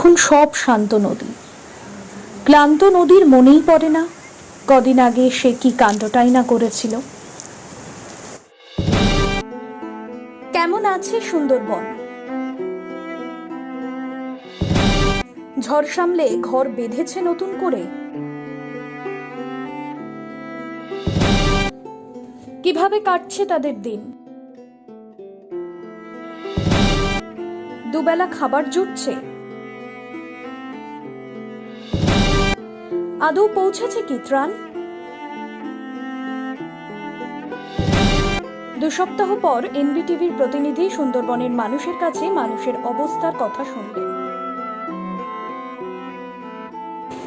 এখন সব শান্ত নদী। ক্লান্ত নদীর মনেই পড়ে না, কদিন আগে সে কি কাণ্ডটাই না করেছিল। কেমন আছে সুন্দরবন? ঝড় সামলে ঘর বেঁধেছে নতুন করে? কীভাবে কাটছে তাদের দিন? দুবেলা খাবার জুটছে? আদৌ পৌঁছেছে কি ত্রাণ? দু সপ্তাহ পর এনবিটিভির প্রতিনিধি সুন্দরবনের মানুষের কাছে মানুষের অবস্থার কথা শুনলেন।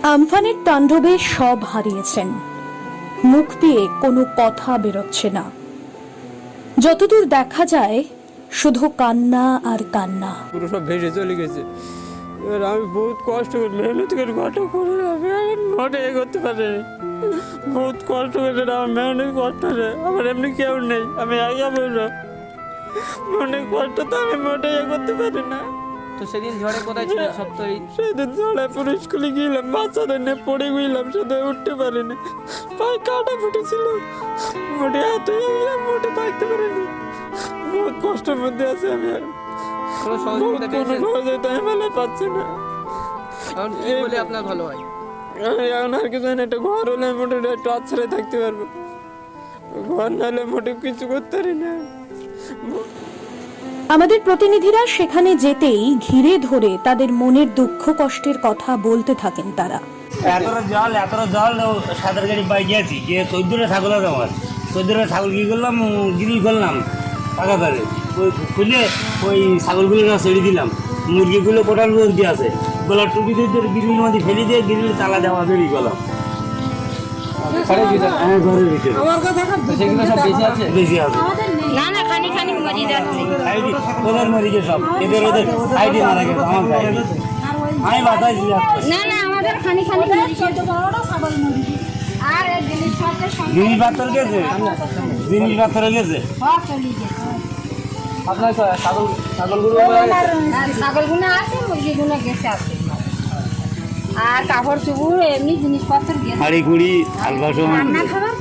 আমফানের তাণ্ডবে সব হারিয়েছেন। মুখ দিয়ে কোনো কথা বেরোচ্ছে না। যতদূর দেখা যায়, শুধু কান্না আর কান্না। পুরো সব ভেসে চলে গেছে। এবার আমি বহুত কষ্ট করে মেহনত করে ঘরটা করে আমি ঘরে এ করতে পারি বহুত কষ্ট করে আমার মেহনত করতে হবে আমার এমনি কেউ নেই আমি একা বলব অনেক কষ্ট তো আমি মোটে এ করতে পারি না। তো সেদিন ঝড়ে কোথায় ছিল সপ্তরী? সেদিন জলে পুরো স্কুলে গেলাম বাচ্চাদের নিয়ে পড়ে গেলাম শুধু উঠতে পারিনি। পায়ে কাটা ফুটেছিল। মোটে মোটে থাকতে পারিনি। বহুত কষ্টের মধ্যে আছে আমি আর। কোনো সহযোগিতা পেয়েছেন? সহযোগিতা আমি মেলে পাচ্ছি না। কারণ কি বলে আপনার ভালো হয়? আমি এখন আর কিছু না, একটা ঘর হলে মোটামুটি একটু আচ্ছারে থাকতে পারব। ঘর নাহলে মোটে কিছু করতে পারি না। আমাদের প্রতিনিধিরা সেখানে যেতেই ঘিরে ধরে তাদের মনের দুঃখ কষ্টের কথা বলতে থাকেন তারা। এতটা জল এতটা জল সাঁতার গাড়ি পাই গিয়েছি যে চোদ্দটা ছাগল আছে আমার চোদ্দটা ছাগল কি করলাম? গিরিল করলাম। পাকা ওই খুলে ওই ছাগলগুলো না ছেড়ে দিলাম। মুরগিগুলো কোটাল মুরগি আছে। গলার টুপি দিয়ে দিয়ে মধ্যে ফেলে দিয়ে গিরিল তালা দেওয়া বেরিয়ে গেলাম হ্যাঁ ঘরের ভিতরে। সেগুলো সব বেঁচে আছে? বেশি আছে। না না খানি খানি মরে যাচ্ছে। ওদের মরে গেছে সব। এদের ওদের আইডি মারা গেছে। আমার গায়ে আমি বাতাইছি না না আমাদের খানি খানি আর এই জিনিসপত্রের সঙ্গে জিনিস পাথর গেছে? জিনিস পাথর গেছে? চলে গেছে। আপনার ছাগল ছাগলগুলো ছাগলগুলো আছে মুরগিগুলো গেছে আছে আর কাপড় চুপুর এমনি জিনিসপত্র হাড়ি কুড়ি থাল বাসন। রান্না খাবার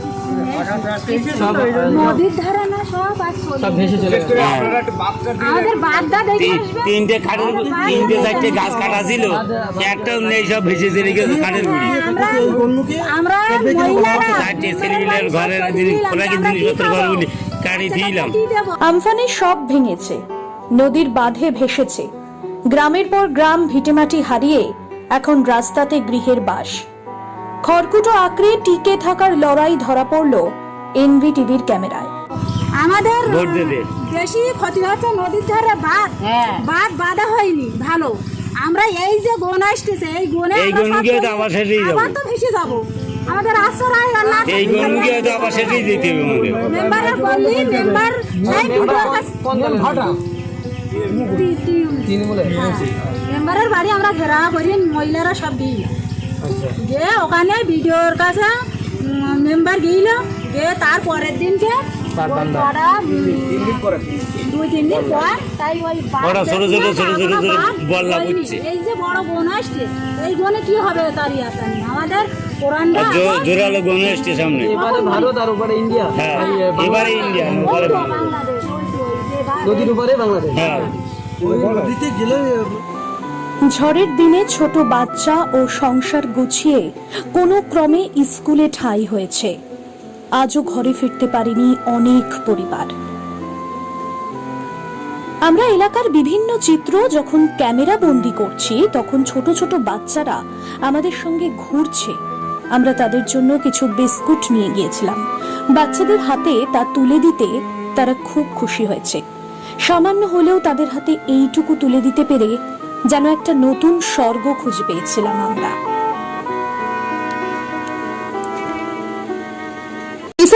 নদীর ধারে না সব সব ভেসে চলে হ্যাঁ। আমাদের বাদদা দেখে তিনটে চারটে গাছ কাটা ছিল। একটাও নেই সব ভেসে চলে গেছে কাঠের গুড়ি। আমরা চারটে ছেলেমিলের ঘরের জিনিস জিনিসপত্র ঘরগুলি দিলাম। আমফানে সব ভেঙেছে নদীর বাঁধে ভেসেছে। গ্রামের পর গ্রাম ভিটেমাটি হারিয়ে এখন রাস্তাতে গৃহের বাস। খড়কুটো আঁকড়ে টিকে থাকার লড়াই ধরা পড়ল এনভি টিভির ক্যামেরায়। আমাদের বেশি ক্ষতি হচ্ছে নদীর ধারে বাঁধ। বাঁধ বাঁধা হয়নি ভালো। আমরা এই যে গোন আসতেছে এই গোনে আবার তো ভেসে যাব। আমাদের আশ্রয় আর না এই তো আবার সেটাই দিতে হবে আমাদের। মেম্বারের বললি মেম্বার নাই ভিডিওর কাছে কোন ভাটা তৃণমূলে মেম্বারের বাড়ি আমরা ঘেরা করি মহিলারা সব দিই। যে ওখানে ভিডিওর কাছে মেম্বার গেইল গিয়ে তার পরের দিনকে তার ওই বান্দা। কটা, উম, দুই তিন দিন পর তাই ওই বাঁধ ছোট ছোট ছোট ছোট ছোট বল্লা বুঝছে। এই যে বড় বোন আসছে এই বোনে কি হবে তার ইয়াটা নেই। আমাদের কোরআনটা আর জো- জোরালো গনু সামনে। এবারে ভারত আর উপরে ইন্ডিয়া। হ্যাঁ এবারে ইন্ডিয়া নদীর উপরে বাংলাদেশ। হ্যাঁ। ঝড়ের দিনে ছোট বাচ্চা ও সংসার গুছিয়ে কোনো ক্রমে স্কুলে ঠাঁই হয়েছে। আজও ঘরে ফিরতে পারেনি অনেক পরিবার। আমরা এলাকার বিভিন্ন চিত্র যখন ক্যামেরা বন্দি করছি, তখন ছোট ছোট বাচ্চারা আমাদের সঙ্গে ঘুরছে। আমরা তাদের জন্য কিছু বিস্কুট নিয়ে গিয়েছিলাম। বাচ্চাদের হাতে তা তুলে দিতে তারা খুব খুশি হয়েছে। সামান্য হলেও তাদের হাতে এইটুকু তুলে দিতে পেরে যেন একটা নতুন স্বর্গ খুঁজে পেয়েছিলাম আমরা।